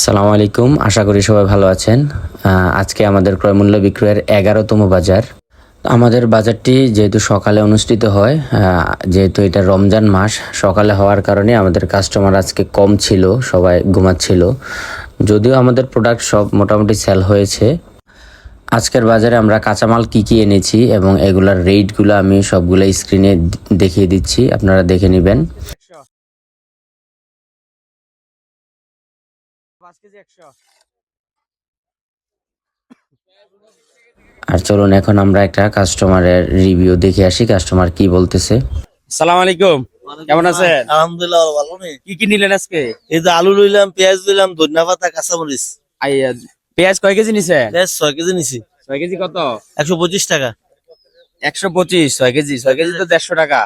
আসসালামু আলাইকুম। আশা করি সবাই ভালো আছেন। আজকে আমাদের ক্রয়মূল্য বিক্রয়ের এগারোতম বাজার। আমাদের বাজারটি যেহেতু সকালে অনুষ্ঠিত হয় যেহেতু এটা রমজান মাস, সকালে হওয়ার কারণে আমাদের কাস্টমার আজকে কম ছিল, সবাই ঘুমাচ্ছিল। যদিও আমাদের প্রোডাক্ট সব মোটামুটি সেল হয়েছে। আজকের বাজারে আমরা কাঁচামাল কি কি এনেছি এবং এগুলার রেটগুলো আমি সবগুলো স্ক্রিনে দেখিয়ে দিচ্ছি, আপনারা দেখে নেবেন। পাঁচ কেজি একশো। আর চলুন এখন আমরা একটা কাস্টমারের রিভিউ দেখে আসি কাস্টমার কি বলতেছে। সালাম আলাইকুম কেমন আছেন? আলহামদুলিল্লাহ ভালো নেই। কি কি নিলেন আজকে? এই যে আলু লইলাম পেঁয়াজ লইলাম ধনিয়া পাতা কাঁচামরিচ। পেঁয়াজ কয় কেজি নিছে পেঁয়াজ ছয় কেজি নিছি। ছয় কেজি কত? একশো পঁচিশ টাকা। একশো পঁচিশ ছয় কেজি ছয় কেজি তো দেড়শো টাকা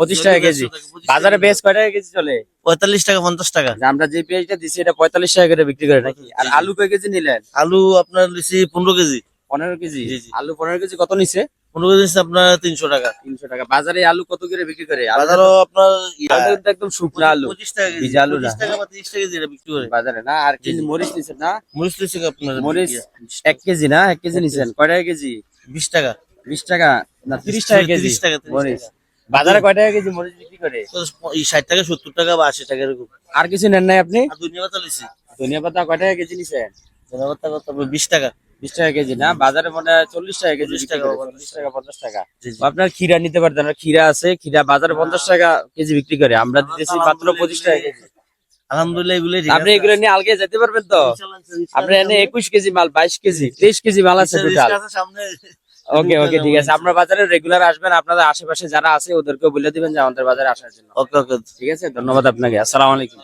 পঁচিশ টাকা কেজি বাজারে পেঁয়াজ কয় টাকা কেজি চলে? পঁয়তাল্লিশ টাকা পঞ্চাশ টাকা। যে আমরা যে পেঁয়াজটা দিচ্ছি এটা পঁয়তাল্লিশ টাকা করে বিক্রি করে নাকি? আর আলু কয় কেজি নিলেন? আলু আপনার নিছি পনেরো কেজি। পনেরো কেজি। আলু পনেরো কেজি কত নিছে? পনেরো কেজি আপনার তিনশো টাকা। তিনশো টাকা। বাজারে আলু কত করে বিক্রি করে? বাজারও আপনার একদম শুকনো আলু। পঁচিশ টাকা কেজি আলু না। টাকা বা তিরিশ টাকা কেজি বিক্রি করে। বাজারে না? আর। মরিচ নিছেন না? মরিচ লিচি আপনার মরিচ এক কেজি না? এক কেজি নিছেন। কয় টাকা কেজি? বিশ টাকা। বিশ টাকা না তিরিশ টাকা কেজি। 30 টাকা, মরিচ। বাজারে কয় টাকা কেজি মরিচ বিক্রি করে? এই ষাট টাকা সত্তর টাকা বা আশি টাকা এরকম। আর কিছু নেন নাই আপনি? ধনিয়া পাতা লিছি ধনিয়া পাতা কয় টাকা কেজি নিছেন? ধনিয়া পাতা কত? বিশ টাকা। বিশ টাকা কেজি না? বাজারে মনে হয় চল্লিশ টাকা কেজি 40 টাকা, করে, 50 চল্লিশ টাকা পঞ্চাশ টাকা। জি, জি। আপনার ক্ষীরা নিতে পারতেন আর ক্ষীরা আছে ক্ষীরা বাজারে পঞ্চাশ টাকা কেজি বিক্রি করে। আমরা দিতেছি মাত্র পঁচিশ টাকা কেজি। আলহামদুলিল্লাহ এগুলো আপনি এগুলো নিয়ে আলগে যেতে পারবেন তো? আপনি এনে একুশ কেজি মাল বাইশ কেজি তেইশ কেজি মাল আছে টোটাল সামনে। ওকে ওকে ঠিক আছে। আপনার বাজারে রেগুলার আসবেন আপনাদের আশেপাশে যারা আছে ওদেরকে বলে দিবেন যে আমাদের বাজারে আসার জন্য। ওকে ওকে। ঠিক আছে? ধন্যবাদ আপনাকে। আসসালামু আলাইকুম।